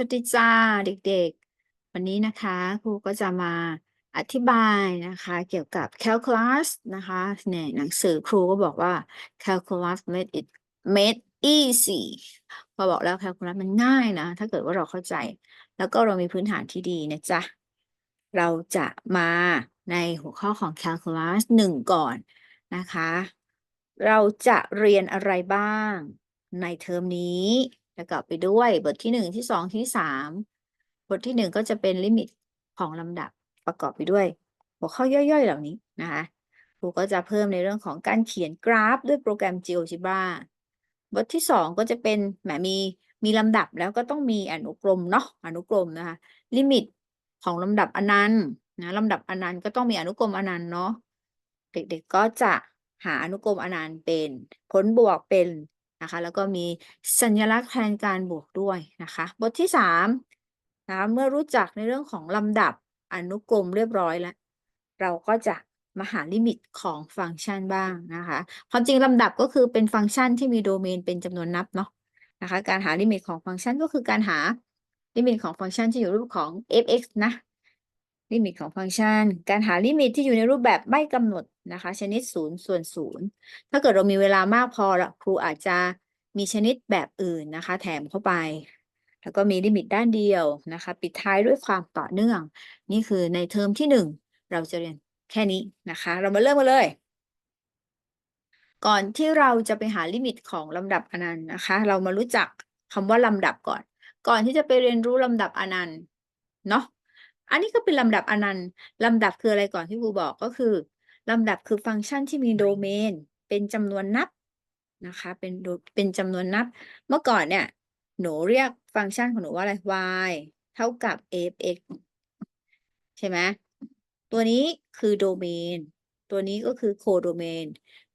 สวัสดีจ้าเด็กๆ วันนี้นะคะครูก็จะมาอธิบายนะคะเกี่ยวกับ calculus นะคะในหนังสือครูก็บอกว่า calculus made it made easy พอบอกแล้ว calculus มันง่ายนะ ถ้าเกิดว่าเราเข้าใจ แล้วก็เรามีพื้นฐานที่ดีนะจ๊ะ เราจะมาในหัวข้อของ calculus หนึ่งก่อนนะคะ เราจะเรียนอะไรบ้างในเทอมนี้ ประกอบไปด้วยบทที่หนึ่งที่สองที่สามบทที่หนึ่งก็จะเป็นลิมิตของลำดับประกอบไปด้วย หัวข้อย่อยๆ เหล่านี้นะคะครูก็จะเพิ่มในเรื่องของการเขียนกราฟด้วยโปรแกรม GeoGebra บทที่สองก็จะเป็นแหมมีมีลำดับแล้วก็ต้องมีอนุกรมเนาะอนุกรมนะคะลิมิตของลำดับอนันต์นะลำดับอนันต์ก็ต้องมีอนุกรมอนันต์เนาะเด็กๆก็จะหาอนุกรมอนันต์เป็น ผลบวกเป็น นะคะแล้วก็มีสัญลักษณ์แทนการบวกด้วยนะคะบทที่สามนะคะเมื่อรู้จักในเรื่องของลำดับอนุกรมเรียบร้อยแล้ว เราก็จะมาหาลิมิตของฟังก์ชันบ้างนะคะความจริงลำดับก็คือเป็นฟังก์ชันที่มีโดเมนเป็นจำนวนนับเนาะนะคะการหาลิมิตของฟังก์ชันก็คือการหาลิมิตของฟังก์ชันที่อยู่รูปของ f(x) นะ ลิมิตของฟังก์ชัน การหาลิมิตที่อยู่ในรูปแบบไม่กำหนดนะคะ ชนิดศูนย์ส่วนศูนย์ถ้าเกิดเรามีเวลามากพอละครูอาจจะมีชนิดแบบอื่นนะคะ แถมเข้าไป แล้วก็มีลิมิตด้านเดียวนะคะ ปิดท้ายด้วยความต่อเนื่อง นี่คือในเทอมที่หนึ่งเราจะเรียนแค่นี้นะคะ เรามาเริ่มกันเลย ก่อนที่เราจะไปหาลิมิตของลำดับอนันต์นะคะ เรามารู้จักคำว่าลำดับก่อน ก่อนที่จะไปเรียนรู้ลำดับอนันต์เนาะ อันนี้ก็เป็นลำดับอนันต์ลำดับคืออะไรก่อนที่ครูบอกก็คือลำดับคือฟังก์ชันที่มีโดเมน เป็นจำนวนนับนะคะเป็นเป็นจำนวนนับ เมื่อก่อนเนี่ย หนูเรียกฟังก์ชันของหนูว่าอะไร y เท่ากับ f(x) ใช่ไหมตัวนี้คือโดเมน ตัวนี้ก็คือโคโดเมน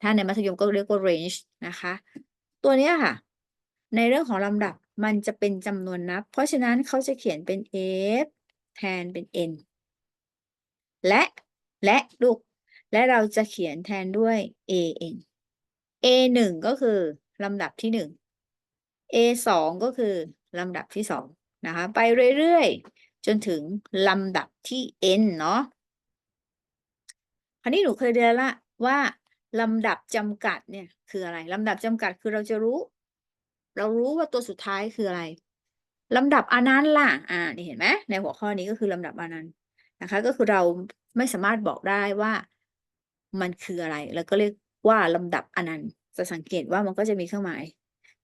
ถ้าในมัธยมก็เรียกว่า range นะคะ ตัวนี้ค่ะ ในเรื่องของลำดับมันจะเป็นจำนวนนับ เพราะฉะนั้นเขาจะเขียนเป็น f แทนเป็น n และและลูก และเราจะเขียนแทนด้วย a n a หนึ่งก็คือลำดับที่หนึ่ง a สองก็คือลำดับที่สองนะคะไปเรื่อยๆ จนถึงลำดับที่ n เนาะคราวนี้หนูเคยเรียนละว่าลำดับจำกัดเนี่ยคืออะไรลำดับจำกัดคือเราจะรู้ เรารู้ว่าตัวสุดท้ายคืออะไร ลำดับอนันต์ล่ะ อ่า นี่เห็นไหมในหัวข้อนี้ก็คือลำดับอนันต์นะคะ ก็คือเราไม่สามารถบอกได้ว่ามันคืออะไร แล้วก็เรียกว่าลำดับอนันต์ จะสังเกตว่ามันก็จะมีเครื่องหมาย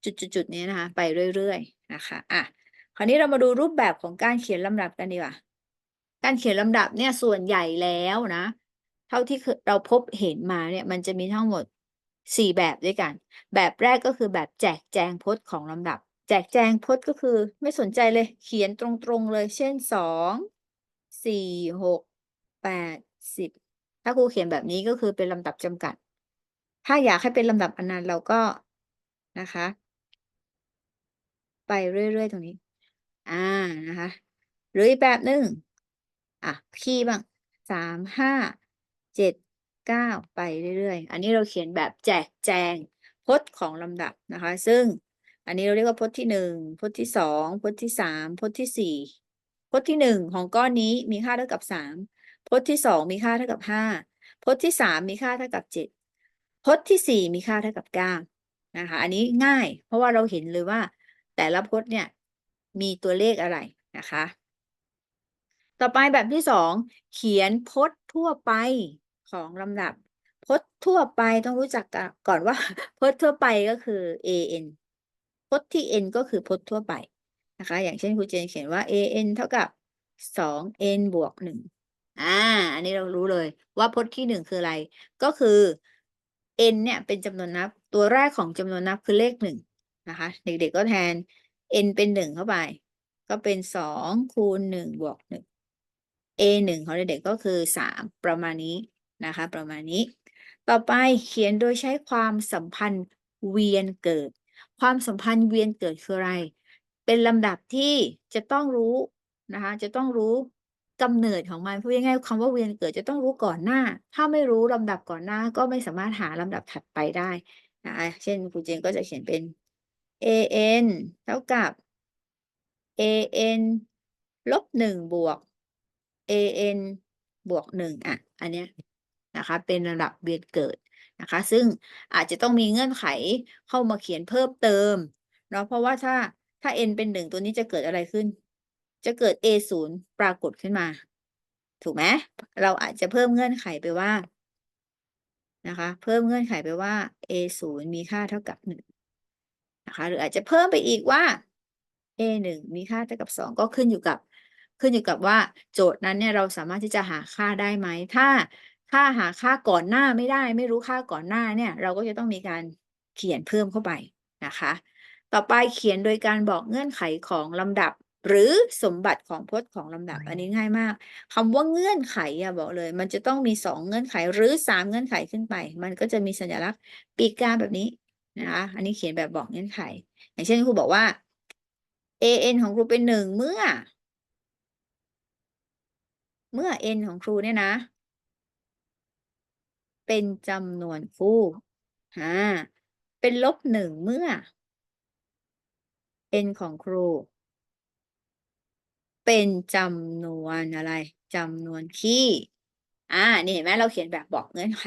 จุดๆๆนี้นะคะ ไปเรื่อยๆนะคะ อะ คราวนี้เรามาดูรูปแบบของการเขียนลำดับกันดีกว่า การเขียนลำดับเนี่ยส่วนใหญ่แล้วนะ เท่าที่เราพบเห็นมาเนี่ยมันจะมีทั้งหมดสี่แบบด้วยกัน แบบแรกก็คือแบบแจกแจงพจน์ของลำดับ แจกแจงพจน์ก็คือไม่สนใจเลย เขียนตรงๆเลย เช่นสองสี่หกแปดสิบถ้าครูเขียนแบบนี้ก็คือเป็นลำดับจำกัด ถ้าอยากให้เป็นลำดับอนันต์เราก็นะคะ ไปเรื่อยๆตรงนี้ อ่านะคะ หรืออีกแบบหนึ่งอะขี้บ้างสามห้าเจ็ดเก้าไปเรื่อยๆ อันนี้เราเขียนแบบแจกแจงพจน์ของลำดับนะคะ ซึ่ง อันนี้เราเรียกว่าพจน์ที่หนึ่งพจน์ที่สองพจน์ที่สามพจน์ที่สี่พจน์ที่หนึ่งของก้อนนี้มีค่าเท่ากับสามพจน์ที่สองมีค่าเท่ากับห้าพจน์ที่สามมีค่าเท่ากับเจ็ดพจน์ที่สี่มีค่าเท่ากับเก้านะคะ อันนี้ง่าย เพราะว่าเราเห็นเลยว่า แต่ละพจน์เนี่ยมีตัวเลขอะไรนะคะ ต่อไปแบบที่สองเขียนพจน์ทั่วไปของลำดับพจน์ทั่วไปต้องรู้จักก่อนว่าพจน์ทั่วไปก็คือ an พจน์ที่ n ก็คือพจน์ทั่วไปนะคะ อย่างเช่นครูเจนเขียนว่า an เท่ากับสอง n บวกหนึ่งอ่า อันนี้เรารู้เลยว่าพจน์ที่หนึ่งคืออะไร ก็คือ n เนี่ยเป็นจำนวนนับ ตัวแรกของจำนวนนับคือเลขหนึ่งนะคะ เด็กๆก็แทน n เป็นหนึ่งเข้าไป ก็เป็นสองคูณหนึ่งบวกหนึ่ง a หนึ่งของเด็กๆก็คือสามประมาณนี้นะคะ ประมาณนี้ ต่อไปเขียนโดยใช้ความสัมพันธ์เวียนเกิด ความสัมพันธ์เวียนเกิดคืออะไร เป็นลำดับที่จะต้องรู้นะคะ จะต้องรู้กำเนิดของมันพูดง่ายๆคำว่าเวียนเกิดจะต้องรู้ก่อนหน้า ถ้าไม่รู้ลำดับก่อนหน้าก็ไม่สามารถหาลำดับถัดไปได้นะเช่นครูเจนก็จะเขียนเป็น an เท่ากับ an ลบหนึ่งบวก an บวกหนึ่งอะ อันเนี้ยนะคะ เป็นระดับเบียดเกิด นะคะ ซึ่งอาจจะต้องมีเงื่อนไขเข้ามาเขียนเพิ่มเติมเนาะเพราะว่าถ้าถ้า n เป็นหนึ่งตัวนี้จะเกิดอะไรขึ้น จะเกิด a ศูนย์ปรากฏขึ้นมา ถูกไหมเราอาจจะเพิ่มเงื่อนไขไปว่านะคะ เพิ่มเงื่อนไขไปว่า a ศูนย์มีค่าเท่ากับหนึ่งนะคะ หรืออาจจะเพิ่มไปอีกว่า a หนึ่งมีค่าเท่ากับสองก็ขึ้นอยู่กับ ขึ้นอยู่กับว่าโจทย์นั้นเนี่ยเราสามารถที่จะหาค่าได้ไหม ถ้า ค่าหาค่าก่อนหน้าไม่ได้ ไม่รู้ค่าก่อนหน้าเนี่ย เราก็จะต้องมีการเขียนเพิ่มเข้าไปนะคะ ต่อไปเขียนโดยการบอกเงื่อนไขของลำดับ หรือสมบัติของพจน์ของลำดับ อันนี้ง่ายมากคำว่าเงื่อนไขอะบอกเลย มันจะต้องมีสองเงื่อนไขหรือสามเงื่อนไขขึ้นไป มันก็จะมีสัญลักษณ์ปีกกาแบบนี้นะคะอันนี้เขียนแบบบอกเงื่อนไข อย่างเช่นครูบอกว่า an ของครูเป็นหนึ่งเมื่อ เมื่อ n ของครูเนี่ยนะ เป็นจำนวนคู่อ่าเป็นลบหนึ่งเมื่อ n ของครู เป็นจำนวนอะไรจำนวนคี่อ่านี่เห็นไหมเราเขียนแบบบอกเงื่อนไข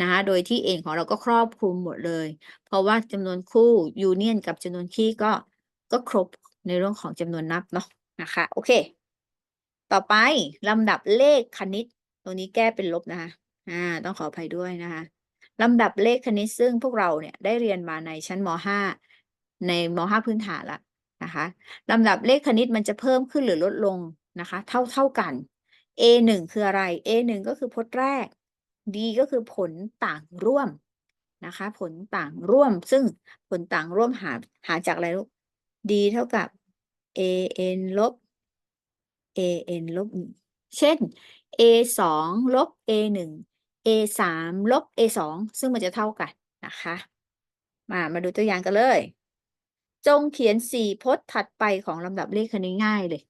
นะคะโดยที่ n ของเราก็ครอบคลุมหมดเลย เพราะว่าจำนวนคู่ยูเนียนกับจำนวนคี่ก็ก็ครบในเรื่องของจำนวนนับเนาะนะคะ โอเค ต่อไปลำดับเลขคณิตตรงนี้แก้เป็นลบนะคะ อ่าต้องขออภัยด้วยนะคะลำดับเลขคณิตซึ่งพวกเราเนี่ยได้เรียนมาในชั้นม .5 ในม .5 พื้นฐานละนะคะลำดับเลขคณิตมันจะเพิ่มขึ้นหรือลดลงนะคะ เท่าเท่ากัน a หนึ่งคืออะไร a หนึ่งก็คือพจน์แรก d ก็คือผลต่างร่วมนะคะ ผลต่างร่วม ซึ่งผลต่างร่วมหาหาจากอะไรลูก d เท่ากับ a n ลบ a n ลบหนึ่งเช่น a สองลบ a หนึ่ง a สามลบ a สองซึ่งมันจะเท่ากันนะคะ มามาดูตัวอย่างกันเลย จงเขียนสี่พจน์ถัดไปของลำดับเลขคณิตง่ายเลย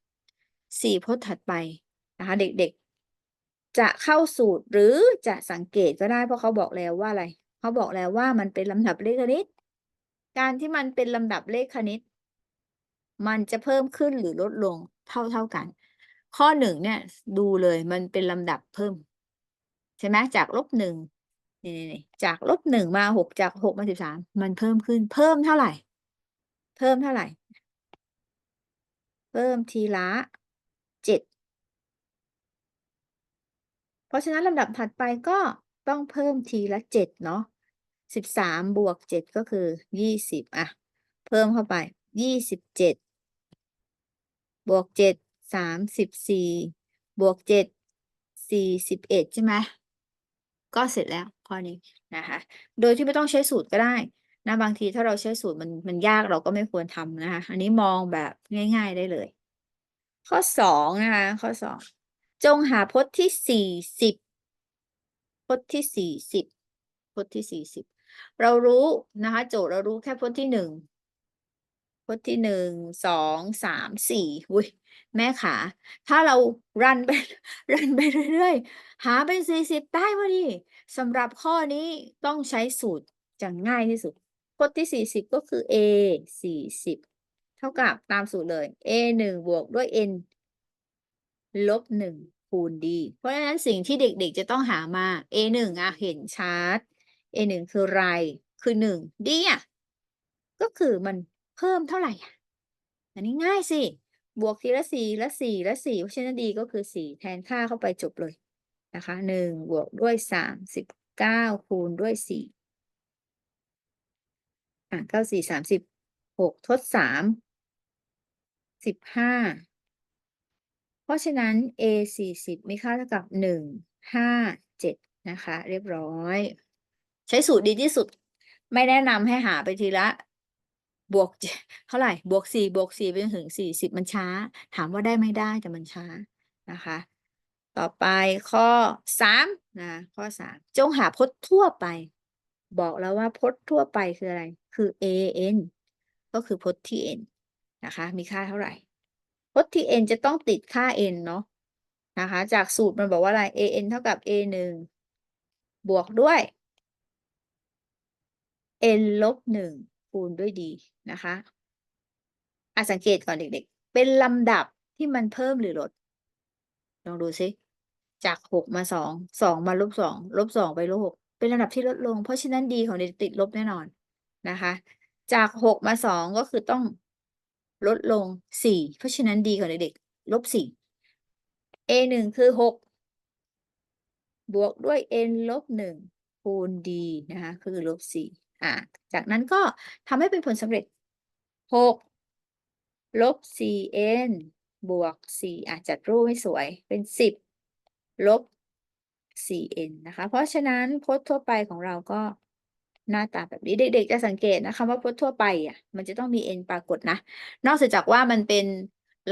สี่พจน์ถัดไปนะคะเด็กๆ จะเข้าสูตรหรือจะสังเกตก็ได้เพราะเขาบอกแล้วว่าอะไรเขาบอกแล้วว่ามันเป็นลำดับเลขคณิต การที่มันเป็นลำดับเลขคณิต มันจะเพิ่มขึ้นหรือลดลงเท่าเท่ากัน ข้อหนึ่งเนี่ยดูเลยมันเป็นลำดับเพิ่ม ใช่ไหมจากลบหนึ่งนี่นี่จากลบหนึ่งมาหกจากหกมาสิบสามมันเพิ่มขึ้น เพิ่มเท่าไหร่ เพิ่มเท่าไหร่ เพิ่มทีละเจ็ดเพราะฉะนั้นลำดับถัดไปก็ต้องเพิ่มทีละเจ็ดเนาะสิบสามบวกเจ็ดก็คือยี่สิบอะ เพิ่มเข้าไปยี่สิบเจ็ดบวกเจ็ดสามสิบสี่บวกเจ็ดสี่สิบเอ็ดใช่ไหม ก็เสร็จแล้วข้อนี้นะคะ โดยที่ไม่ต้องใช้สูตรก็ได้นะบางทีถ้าเราใช้สูตรมันมันยากเราก็ไม่ควรทำนะคะ อันนี้มองแบบง่าย ๆได้เลย ข้อสองนะคะข้อสองจงหาพจน์ที่สี่สิบพจน์ที่สี่สิบพจน์ที่สี่สิบเรารู้นะคะ โจทย์เรารู้แค่พจน์ที่หนึ่งพจน์ที่หนึ่งสองสามสี่อุ้ย แม่ขา ถ้าเรารันไปรันไปเรื่อยๆ หาเป็นสี่สิบได้พอดีสำหรับข้อนี้ต้องใช้สูตรจะง่ายที่สุดพจน์ที่สี่สิบก็คือ a สี่สิบเท่ากับตามสูตรเลย a หนึ่งบวกด้วย n ลบหนึ่งคูณ d เพราะฉะนั้นสิ่งที่เด็กๆจะต้องหามา a หนึ่งอะเห็นชัด a หนึ่งคือไร คือหนึ่ง d อะก็คือมันเพิ่มเท่าไหร่อะอันนี้ง่ายสิ บวกทีละสี่ละสี่ละสี่เพราะฉะนั้นดีก็คือสี่แทนค่าเข้าไปจบเลยนะคะหนึ่งบวกด้วยสามสิบเก้าคูณด้วยสี่อะเก้าสี่สามสิบหกทดสามสิบห้าเพราะฉะนั้น a สี่สิบมีค่าเท่ากับหนึ่งห้าเจ็ดนะคะ เรียบร้อย ใช้สูตรดีที่สุด ไม่แนะนำให้หาไปทีละ บวกเท่าไหร่บวกสี่บวกสี่ไปจนถึงสี่สิบมันช้า ถามว่าได้ไม่ได้แต่มันช้านะคะ ต่อไปข้อสามนะข้อสามจงหาพจน์ทั่วไป บอกแล้วว่าพจน์ทั่วไปคืออะไร คือ a n ก็คือพจน์ที่ n นะคะ มีค่าเท่าไหร่พจน์ที่ n จะต้องติดค่า n เนาะนะคะ จากสูตรมันบอกว่าอะไร a n เท่ากับ a หนึ่งบวกด้วย n ลบหนึ่ง คูณด้วย d นะคะอะสังเกตก่อนเด็ก ๆ เป็นลำดับที่มันเพิ่มหรือลด ลองดูซิ จากหกมาสอง สองมาลบสอง ลบสองไปลบหก เป็นลำดับที่ลดลง เพราะฉะนั้นดีของเด็กติดลบแน่นอนนะคะ จากหกมาสองก็คือต้องลดลงสี่ เพราะฉะนั้นดีของเด็กๆลบสี่ a หนึ่งคือหกบวกด้วย n ลบหนึ่งคูณ d นะคะ คือลบสี่ อ่าจากนั้นก็ทำให้เป็นผลสำเร็จหกลบสี่ n บวกสี่อะจัดรูปให้สวยเป็นสิบลบสี่ n นะคะ เพราะฉะนั้นพจน์ทั่วไปของเราก็หน้าตาแบบนี้ เด็กๆจะสังเกตนะคะว่าพจน์ทั่วไปอะมันจะต้องมี n ปรากฏนะ นอกจากว่ามันเป็น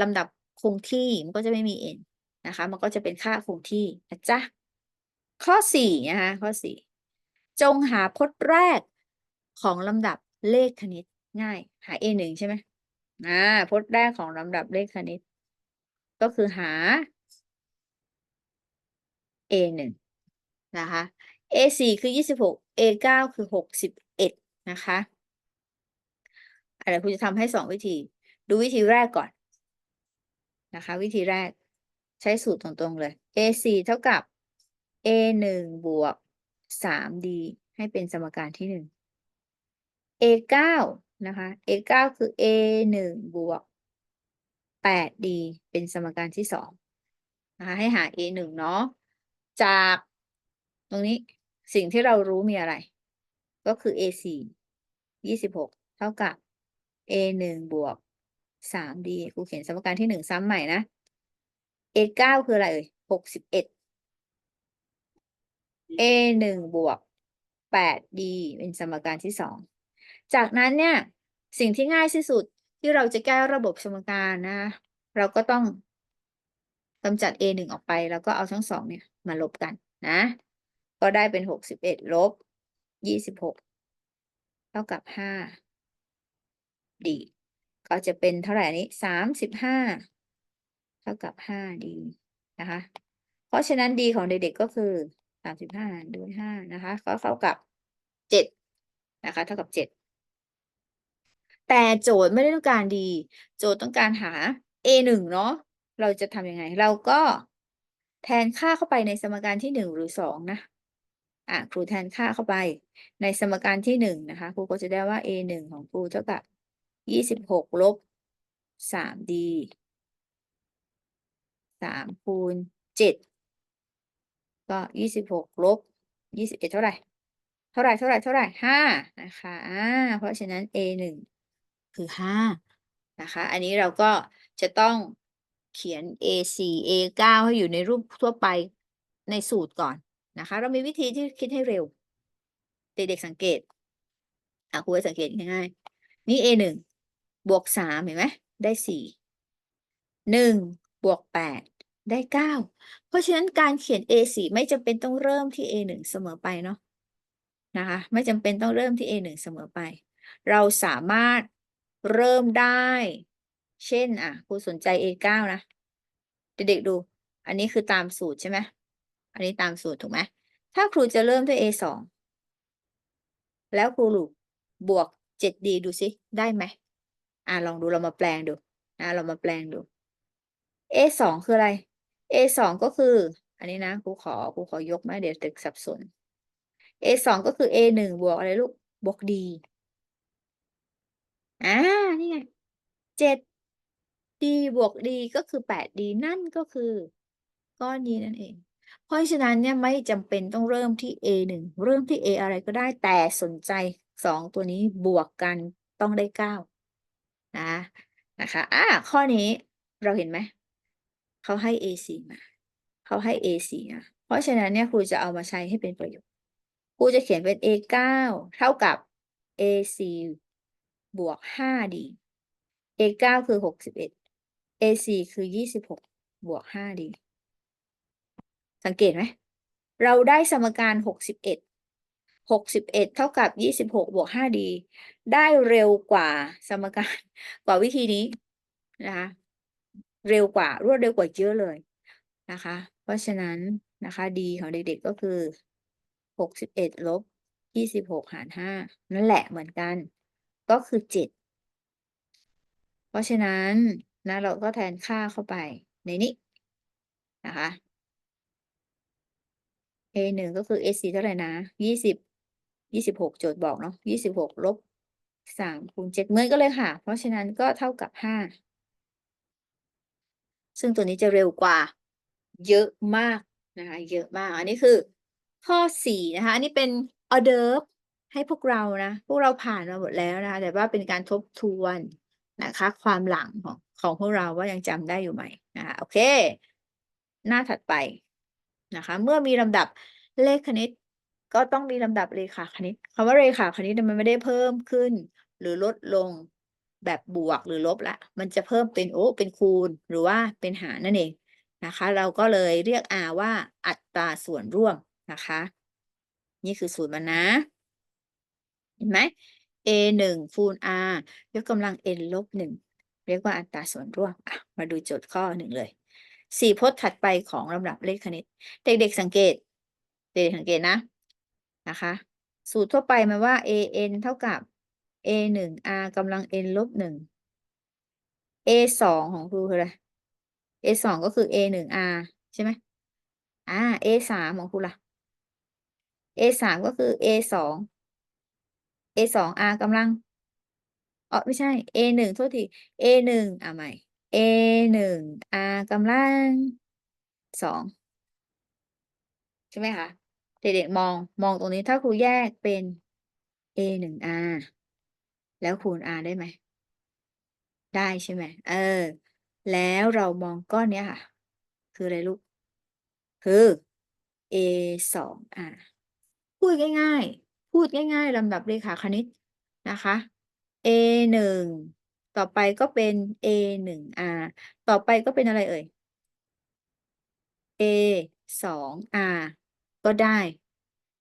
ลำดับคงที่มันก็จะไม่มี n นะคะ มันก็จะเป็นค่าคงที่นะจ๊ะข้อสี่นะคะข้อสี่จงหาพจน์แรก ของลำดับเลขคณิตง่าย หา a หนึ่งใช่ไหมอ่าพจน์แรกของลำดับเลขคณิต ก็คือหา a หนึ่งนะคะ a สี่คือยี่สิบหก a เก้าคือหกสิบเอ็ดนะคะอะไรคุณจะทำให้สองวิธี ดูวิธีแรกก่อนนะคะ วิธีแรกใช้สูตรตรงๆเลย a สี่เท่ากับ a หนึ่งบวกสาม d ให้เป็นสมการที่หนึ่ง a เก้านะคะ a เก้าคือ a หนึ่งบวกแปด d เป็นสมการที่สองนะคะให้หา a หนึ่งเนาะจากตรงนี้สิ่งที่เรารู้มีอะไร ก็คือ a สี่ยี่สิบหกเท่ากับ a หนึ่งบวกสาม d ครูเขียนสมการที่หนึ่งซ้ำใหม่นะ a เก้าคืออะไรเอ่ยหกสิบเอ็ด a หนึ่งบวกแปด d เป็นสมการที่สอง จากนั้นเนี่ยสิ่งที่ง่ายที่สุดที่เราจะแก้ระบบสมการนะ เราก็ต้องกำจัด a หนึ่งออกไป แล้วก็เอาทั้งสองเนี่ยมาลบกันนะ ก็ได้เป็นหกสิบเอ็ดลบยี่สิบหกเท่ากับห้า d ก็จะเป็นเท่าไหร่นี้สามสิบห้าเท่ากับห้า d นะคะ เพราะฉะนั้น d ของเด็กๆก็คือสามสิบห้าด้วยห้านะคะ ก็เท่ากับเจ็ดนะคะ เท่ากับเจ็ด แต่โจทย์ไม่ได้ต้องการ d โจทย์ต้องการหา a หนึ่งเนาะเราจะทำยังไง เราก็แทนค่าเข้าไปในสมการที่หนึ่งหรือสองนะอะครูแทนค่าเข้าไปในสมการที่หนึ่งนะคะครูก็จะได้ว่า a หนึ่งของครูเท่ากับยี่สิบหกลบสาม d สามคูณเจ็ดก็ยี่สิบหกลบยี่สิบเอ็ดเท่าไหร่ เท่าไหร่เท่าไหร่เท่าไหร่ห้านะคะอ่าเพราะฉะนั้น a หนึ่ง คือห้านะคะ อันนี้เราก็จะต้องเขียน a สี่ a เก้าให้อยู่ในรูปทั่วไปในสูตรก่อนนะคะ เรามีวิธีที่คิดให้เร็ว เด็กๆสังเกตอะครูสังเกตง่ายๆนี่ a หนึ่งบวกสามเห็นไหมได้สี่หนึ่งบวกแปดได้เก้าเพราะฉะนั้นการเขียน a สี่ไม่จำเป็นต้องเริ่มที่ a หนึ่งเสมอไปเนาะนะคะ ไม่จำเป็นต้องเริ่มที่ a หนึ่งเสมอไป เราสามารถ เริ่มได้ เช่น อะครูสนใจ a เก้านะ เด็กๆดู อันนี้คือตามสูตรใช่ไหมอันนี้ตามสูตรถูกไหมถ้าครูจะเริ่มด้วย a สองแล้วครูลูกบวกเจ็ด d ดูสิ ได้ไหมอะลองดูเรามาแปลงดูนะเรามาแปลงดู a สองคืออะไร a สองก็คือ อันนี้นะครูขอครูขอยกมาเดี๋ยวเด็กสับสน a สองก็คือ a หนึ่งบวกอะไรลูก บวก d อ่านี่ไงเจ็ด d บวก d ก็คือแปด d นั่นก็คือ ก้อนนี้นั่นเอง เพราะฉะนั้นเนี่ยไม่จำเป็นต้องเริ่มที่ a หนึ่งเริ่มที่ a อะไรก็ได้แต่สนใจสองตัวนี้บวกกันต้องได้เก้านะนะคะอ่าข้อนี้เราเห็นไหมเขาให้ a สี่มาเขาให้ a สี่นะเพราะฉะนั้นเนี่ยครูจะเอามาใช้ให้เป็นประโยชน์ครูจะเขียนเป็น a เก้าเท่ากับ a สี่ บวกห้า d a เก้าคือหกสิบเอ็ด a สี่คือยี่สิบหกบวกห้า d สังเกตไหมเราได้สมการหกสิบเอ็ดหกสิบเอ็ดเท่ากับยี่สิบหกบวกห้า d ได้เร็วกว่าสมการกว่าวิธีนี้นะคะเร็วกว่ารวดเร็วกว่าเยอะเลยนะคะ เพราะฉะนั้นนะคะ d ของเด็กๆก็คือหกสิบเอ็ดลบยี่สิบหกหารห้านั่นแหละเหมือนกัน ก็คือเจ็ดเพราะฉะนั้นนะเราก็แทนค่าเข้าไปในนี้นะคะ A หนึ่งก็คือ A สี่เท่าไหร่นะยี่สิบยี่สิบหกโจทย์บอกเนาะยี่สิบหกลบสามคูณเจ็ดเหมือนกันเลยค่ะ เพราะฉะนั้นก็เท่ากับห้าซึ่งตัวนี้จะเร็วกว่า เยอะมากนะคะ เยอะมาก อันนี้คือ ข้อสี่นะคะ อันนี้เป็นออเดิร์ฟ ให้พวกเรานะ พวกเราผ่านมาหมดแล้วนะคะแต่ว่าเป็นการทบทวนนะคะ ความหลังของของพวกเราว่ายังจำได้อยู่ไหมนะคะโอเค หน้าถัดไปนะคะ เมื่อมีลำดับเลขคณิต ก็ต้องมีลำดับเรขาคณิตคำว่าเรขาคณิตมันไม่ได้เพิ่มขึ้น หรือลดลงแบบบวกหรือลบละ มันจะเพิ่มเป็นโอ้เป็นคูณหรือว่าเป็นหารนั่นเองนะคะ เราก็เลยเรียก R ว่าอัตราส่วนร่วมนะคะ นี่คือสูตรมันนะ ห็นไหม A หนึ่งคูณ R ยกกำลัง n ลบหนึ่งเรียกว่าอัตราส่วนร่วมมาดูโจทย์ข้อหนึ่งเลยสี่พจน์ถัดไปของลำดับเลขคณิต เด็กๆสังเกต เด็กๆสังเกตนะนะคะ สูตรทั่วไปมันว่า a n เท่ากับ a หนึ่ง r กำลัง n ลบหนึ่ง a สองของครูคืออะไร a สองก็คือ a หนึ่ง r ใช่ไหมอ่า a สามของครูล่ะ a สามก็คือ a สอง a สอง r กำลังอ๋อไม่ใช่ a หนึ่งโทษที a หนึ่งอ่าใหม่ a หนึ่ง r กำลังสองใช่ไหมคะเด็กๆมองมองตรงนี้ถ้าครูแยกเป็น a หนึ่ง r แล้วคูณ r ได้ไหม ได้ใช่ไหมเออ แล้วเรามองก้อนเนี้ยค่ะ คืออะไรลูก คือ a สอง r พูดง่ายๆ พูดง่าย ๆลำดับเรขาคณิตนะคะ a หนึ่งต่อไปก็เป็น a หนึ่ง r ต่อไปก็เป็นอะไรเอ่ย a สอง r ก็ได้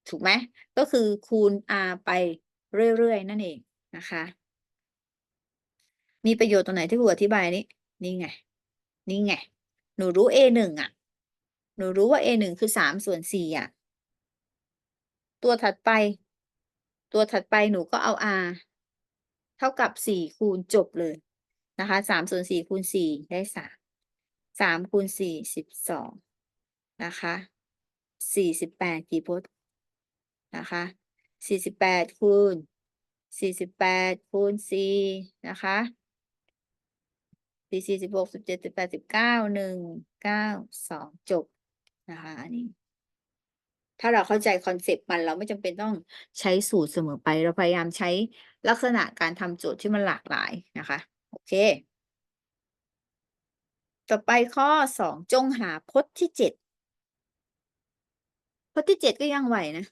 ถูกไหมก็คือคูณ r ไปเรื่อย ๆ นั่นเองนะคะ มีประโยชน์ตรงไหนที่ครูอธิบายนี้นี่ไง นี่ไง หนูรู้ a หนึ่งอะ หนูรู้ว่า a หนึ่งคือสามส่วนสี่อะ ตัวถัดไป ตัวถัดไปหนูก็เอา r เท่ากับสี่คูณจบเลยนะคะสามส่วนสี่คูณสี่ได้สามสามคูณสี่สิบสองนะคะสี่สิบแปดกี่พจน์นะคะสี่สิบแปดคูณสี่สิบแปดคูณสี่นะคะสี่สี่สิบหกสิบเจ็ดสิบแปดสิบเก้าหนึ่งเก้าสองจบนะคะอันนี้ ถ้าเราเข้าใจคอนเซปต์มันเราไม่จำเป็นต้องใช้สูตรเสมอไป เราพยายามใช้ลักษณะการทำโจทย์ที่มันหลากหลายนะคะ โอเค ต่อไปข้อสองจงหาพจน์ที่เจ็ดพจน์ที่เจ็ดก็ยังไหวนะ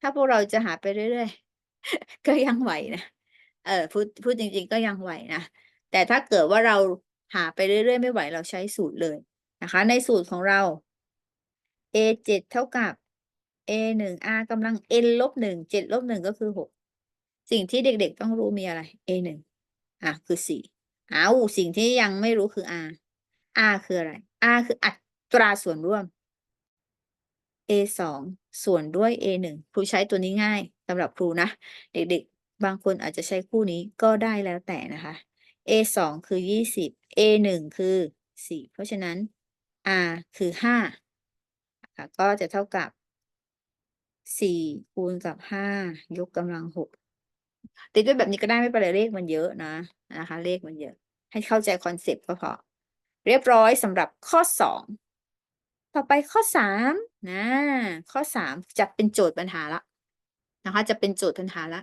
ถ้าพวกเราจะหาไปเรื่อยๆ ก็ยังไหวนะ เออพูดพูดจริง ๆ ก็ยังไหวนะ แต่ถ้าเกิดว่าเราหาไปเรื่อยๆ ไม่ไหวเราใช้สูตรเลยนะคะ ในสูตรของเรา a เจ็ดเท่ากับ a หนึ่ง r กำลัง n ลบหนึ่งเจ็ดลบหนึ่งก็คือหกสิ่งที่เด็กๆต้องรู้มีอะไร a หนึ่งอะคือสี่เอาสิ่งที่ยังไม่รู้คือ r r คืออะไร r คืออัตราส่วนร่วม a สองส่วนด้วย a หนึ่งครูใช้ตัวนี้ง่ายสำหรับครูนะ เด็กๆ บางคนอาจจะใช้คู่นี้ก็ได้แล้วแต่นะคะ a สองคือยี่สิบ a หนึ่งคือสี่เพราะฉะนั้น r คือห้าก็จะเท่ากับ สี่คูณกับห้ายกกำลังหกติดด้วยแบบนี้ก็ได้ไม่เป็นไรเลขมันเยอะนะนะคะ เลขมันเยอะ ให้เข้าใจคอนเซปต์ก็พอ เรียบร้อยสำหรับข้อสองต่อไปข้อสามนะข้อสามจะเป็นโจทย์ปัญหาละนะคะ จะเป็นโจทย์ปัญหาละ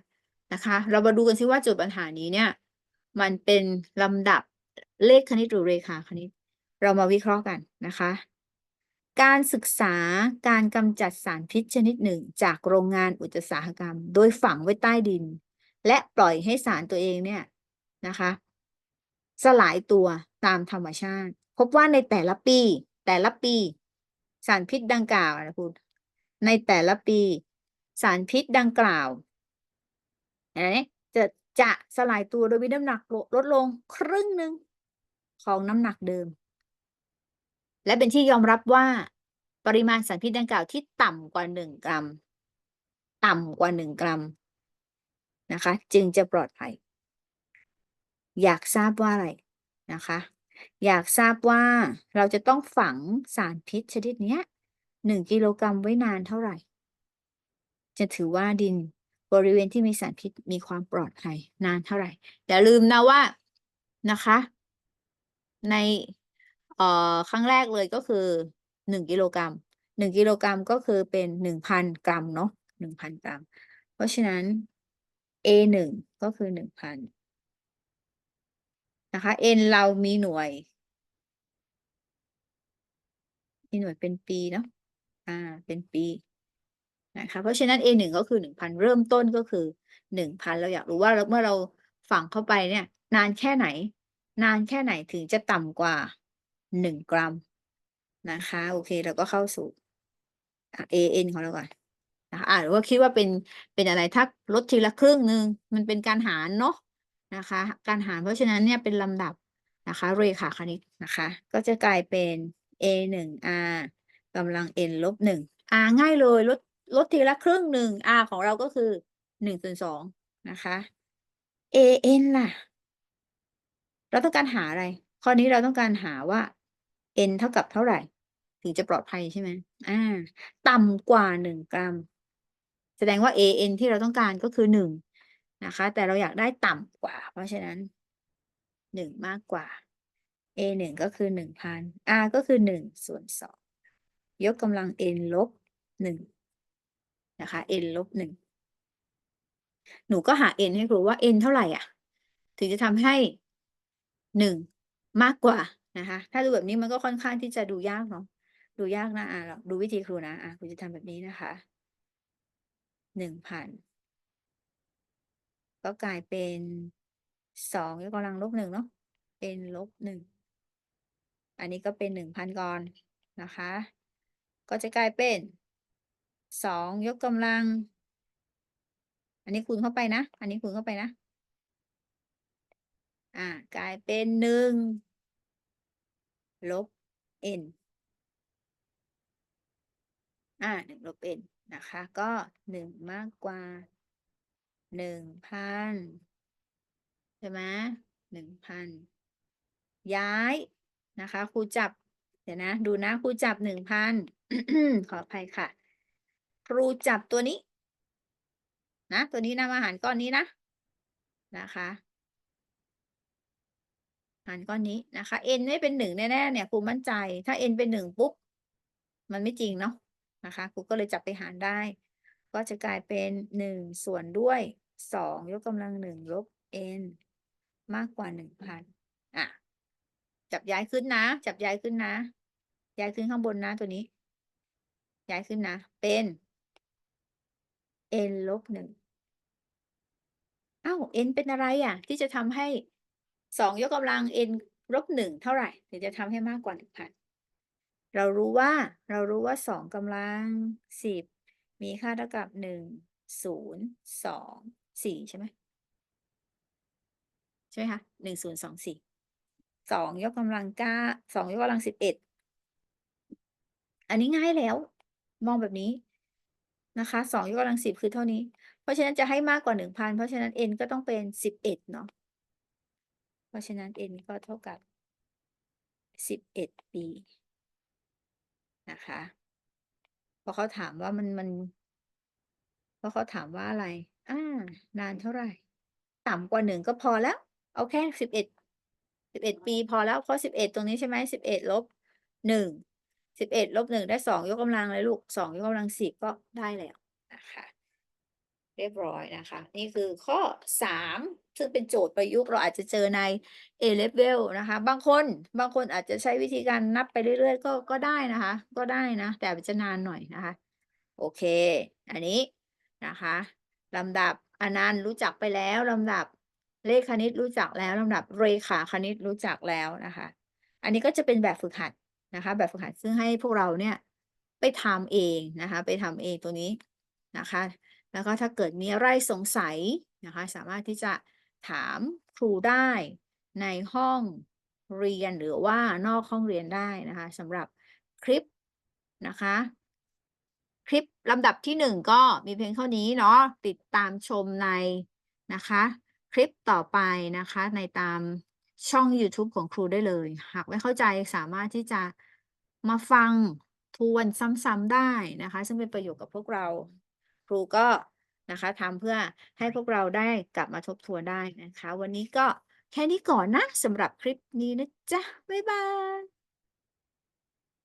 นะคะ เรามาดูกันซิว่าโจทย์ปัญหานี้เนี่ย มันเป็นลำดับเลขคณิตหรือเรขาคณิต เรามาวิเคราะห์กันนะคะ การศึกษาการกำจัดสารพิษชนิดหนึ่ง จากโรงงานอุตสาหกรรม โดยฝังไว้ใต้ดิน และปล่อยให้สารตัวเองเนี่ยนะคะ สลายตัวตามธรรมชาติ พบว่าในแต่ละปี แต่ละปี สารพิษดังกล่าวนะคุณในแต่ละปี สารพิษดังกล่าวนะจะจะสลายตัวโดยมีน้ำหนักลดลงครึ่งหนึ่งของน้ำหนักเดิม และเป็นที่ยอมรับว่า ปริมาณสารพิษดังกล่าวที่ต่ำกว่าหนึ่งกรัม ต่ำกว่าหนึ่งกรัมนะคะ จึงจะปลอดภัย อยากทราบว่าอะไรนะคะ อยากทราบว่าเราจะต้องฝังสารพิษชนิดนี้หนึ่งกิโลกรัมไว้นานเท่าไหร่ จะถือว่าดินบริเวณที่มีสารพิษมีความปลอดภัยนานเท่าไหร่ อย่าลืมนะว่านะคะ ใน เอ่อครั้งแรกเลยก็คือหนึ่งกิโลกรัมหนึ่งกิโลกรัมก็คือเป็นหนึ่งพันกรัมเนาะหนึ่งพันกรัม เพราะฉะนั้น A หนึ่งก็คือหนึ่งพันนะคะ N เรามีหน่วย มีหน่วยเป็นปีเนาะอ่าเป็นปีนะคะเพราะฉะนั้น A หนึ่งก็คือหนึ่งพันเริ่มต้นก็คือหนึ่งพันเราอยากรู้ว่าเมื่อเราฝังเข้าไปเนี่ย นานแค่ไหน นานแค่ไหนถึงจะต่ำกว่า หนึ่งกรัมนะคะโอเคเราก็เข้าสู่ AN ของเราก่อนนะคะอ่าหรือว่าคิดว่าเป็นเป็นอะไรถ้าลดทีละครึ่งหนึ่งมันเป็นการหารเนาะนะคะ การหารเพราะฉะนั้นเนี่ยเป็นลำดับนะคะ เรขาคณิตนะคะ ก็จะกลายเป็น a หนึ่ง r กำลัง n ลบหนึ่ง r ง่ายเลยลดลดทีละครึ่งหนึ่ง r ของเราก็คือหนึ่งส่วนสองนะคะ a n ล่ะ เราต้องการหาอะไร ข้อนี้เราต้องการหาว่า n เท่ากับเท่าไหร่ ถึงจะปลอดภัยใช่ไหมอ่า ต่ำกว่าหนึ่งกรัม แสดงว่า an ที่เราต้องการก็คือหนึ่งนะคะ แต่เราอยากได้ต่ำกว่า เพราะฉะนั้นหนึ่งมากกว่า a หนึ่งก็คือหนึ่งพัน r ก็คือหนึ่งส่วนสองยกกำลัง n ลบหนึ่งนะคะ n ลบหนึ่งหนูก็หา n ให้ครูว่า n เท่าไหร่อะ ถึงจะทำให้หนึ่งมากกว่า นะคะ ถ้าดูแบบนี้มันก็ค่อนข้างที่จะดูยากเนาะดูยากนะอะเราดูวิธีครูนะอะครูจะทำแบบนี้นะคะหนึ่งพันก็กลายเป็นสองยกกำลังลบหนึ่งเนาะ n ลบหนึ่งอันนี้ก็เป็นหนึ่งพันก่อนนะคะ ก็จะกลายเป็นสองยกกำลัง อันนี้คูณเข้าไปนะ อันนี้คูณเข้าไปนะ อ่ากลายเป็นหนึ่ง ลบ n อ่าหนึ่งลบ n นะคะ ก็หนึ่งมากกว่าหนึ่งพันใช่ไหมหนึ่งพันย้ายนะคะครูจับ เดี๋ยวนะ ดูนะครูจับหนึ่งพันขออภัยค่ะ ครูจับตัวนี้ นะ ตัวนี้นำอาหารก้อนนี้นะ นะคะ หารก้อนนี้นะคะ n ไม่เป็นหนึ่งแน่ๆเนี่ยครูมั่นใจ ถ้า n เป็นหนึ่งปุ๊บ มันไม่จริงเนาะนะคะครูก็เลยจับไปหารได้ ก็จะกลายเป็นหนึ่งส่วนด้วยสองยกกำลังหนึ่งลบ n มากกว่าหนึ่งพันอะจับย้ายขึ้นนะ จับย้ายขึ้นนะ ย้ายขึ้นข้างบนนะตัวนี้ ย้ายขึ้นนะ เป็น n ลบหนึ่งอ้าว n เป็นอะไรอะ ที่จะทำให้ สองยกกำลัง n ลบหนึ่งเท่าไหร่ถึงจะทำให้มากกว่าหนึ่งพันเรารู้ว่าเรารู้ว่าสองกำลังสิบมีค่าเท่ากับหนึ่งศูนย์สองสี่ใช่ไหมใช่ไหมคะหนึ่งศูนย์สองสี่สองยกกำลังเก้าสองยกกำลังสิบเอ็ดอันนี้ง่ายแล้ว มองแบบนี้นะคะสองยกกำลังสิบคือเท่านี้ เพราะฉะนั้นจะให้มากกว่าหนึ่งพันเพราะฉะนั้น n ก็ต้องเป็นสิบเอ็ดเนาะ เพราะฉะนั้น n ก็เท่ากับสิบเอ็ดปี นะคะพราะเขาถามว่ามันมันพราะเขาถามว่าอะไร อ่านานเท่าไหร่ ต่ำกว่าหนึ่งก็พอแล้ว เอาแค่สิบเอ็ดสิบเอ็ดปีพอแล้วเพราะสิบเอ็ดตรงนี้ใช่ไหมสิบเอ็ดลบหนึ่งสิบเอ็ดลบหนึ่งได้สองยกกำลังเลยลูกสองยกกำลังสิบก็ได้แล้วนะคะ เรียบร้อยนะคะ นี่คือข้อสามซึ่งเป็นโจทย์ประยุกต์เราอาจจะเจอใน A level นะคะ บางคนบางคนอาจจะใช้วิธีการนับไปเรื่อยๆ ก็ก็ได้นะคะ ก็ได้นะ แต่จจะนานหน่อยนะคะ โอเค อันนี้นะคะลำดับอนันต์รู้จักไปแล้วลำดับเลขคณิตรู้จักแล้วลำดับเรขาคณิตรู้จักแล้วนะคะ อันนี้ก็จะเป็นแบบฝึกหัดนะคะ แบบฝึกหัดซึ่งให้พวกเราเนี่ยไปทำเองนะคะ ไปทำเองตัวนี้นะคะ แล้วก็ถ้าเกิดมีอะไรสงสัยนะคะสามารถที่จะถามครูได้ในห้องเรียนหรือว่านอกห้องเรียนได้นะคะสำหรับคลิปนะคะคลิปลำดับที่หนึ่งก็มีเพียงเท่านี้เนาะติดตามชมในนะคะ คลิปต่อไปนะคะในตามช่องยูทูบของครูได้เลย หากไม่เข้าใจสามารถที่จะมาฟังทวนซ้ำๆได้นะคะ ซึ่งเป็นประโยชน์กับพวกเรา ครูก็นะคะทำเพื่อให้พวกเราได้กลับมาทบทวนได้นะคะ วันนี้ก็แค่นี้ก่อนนะสำหรับคลิปนี้นะจ๊ะ บ๊ายบาย